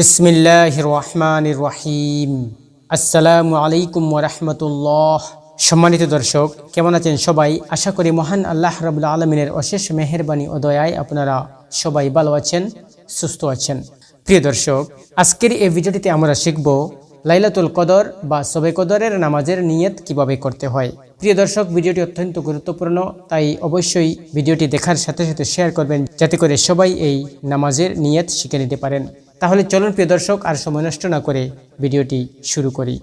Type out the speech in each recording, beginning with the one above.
বিসমিল্লাহ রহমান রহিম আসসালামু আলাইকুম ওরহমতুল্লাহ সম্মানিত দর্শক, কেমন আছেন সবাই? আশা করি মহান আল্লাহ রবুল্লা আলমিনের অশেষ মেহরবানি ও দয়ায় আপনারা সবাই ভালো আছেন, সুস্থ আছেন। প্রিয় দর্শক, আজকের এই ভিডিওটিতে আমরা শিখব লাইলাতুল কদর বা সবে কদরের নামাজের নিয়ত কীভাবে করতে হয়। প্রিয় দর্শক, ভিডিওটি অত্যন্ত গুরুত্বপূর্ণ, তাই অবশ্যই ভিডিওটি দেখার সাথে সাথে শেয়ার করবেন, যাতে করে সবাই এই নামাজের নিয়ত শিখে নিতে পারেন। তাহলে চলুন প্রিয় দর্শক আর সময় নষ্ট না করে ভিডিওটি শুরু করি।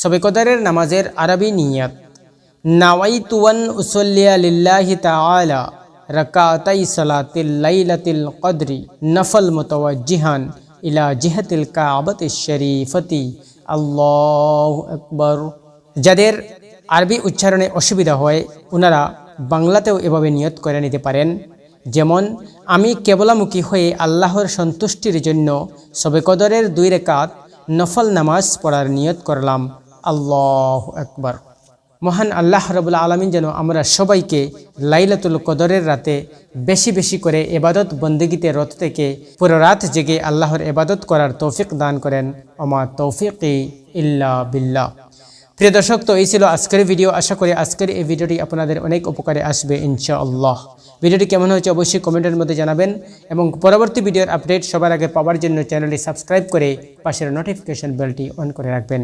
সবে কদরের নামাজের আরবি নিয়ত, নাওয়াইতুয়ান উসল্লিয়া লিল্লাহি তাআলা রাকাতাই সালাতিল লাইলাতিল কদরি নফল মুতাওয়াজ্জিহান ইলা জিহাতিল কাবাতি শরীফতি। আল্লাহু আকবার। যাদের আরবি উচ্চারণে অসুবিধা হয় ওনারা বাংলাতেও এভাবে নিয়ত করে নিতে পারেন। যেমন, আমি কেবলামুখী হয়ে আল্লাহর সন্তুষ্টির জন্য সবে কদরের দুই রেকাত নফল নামাজ পড়ার নিয়ত করলাম। আল্লাহ একবার মহান আল্লাহ রবুল্লা আলমিন যেন আমরা সবাইকে লাইলাতুল কদরের রাতে বেশি বেশি করে এবাদত বন্দেগীতে রত থেকে পুরো রাত জেগে আল্লাহর এবাদত করার তৌফিক দান করেন। ওমা তৌফিক ইল্লা বিল্লাহ। প্রিয় দর্শক, তো এই ছিল আজকের ভিডিও। আশা করি আজকের এই ভিডিওটি আপনাদের অনেক উপকারে আসবে ইনশাআল্লাহ। ভিডিওটি কেমন হয়েছে অবশ্যই কমেন্টের মধ্যে জানাবেন এবং পরবর্তী ভিডিওর আপডেট সবার আগে পাওয়ার জন্য চ্যানেলটি সাবস্ক্রাইব করে পাশের নোটিফিকেশন বেলটি অন করে রাখবেন।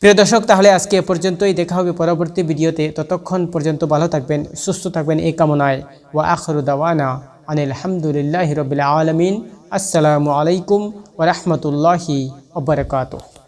প্রিয় দর্শক, তাহলে আজকে এ পর্যন্তই। দেখা হবে পরবর্তী ভিডিওতে। ততক্ষণ পর্যন্ত ভালো থাকবেন, সুস্থ থাকবেন এই কামনায়। ওয়া আখরু দাওয়ানা আনিল হামদুলিল্লাহি রবিল আলমিন। আসসালামু আলাইকুম ওরহমতুল্লাহি ওবরকাতুহ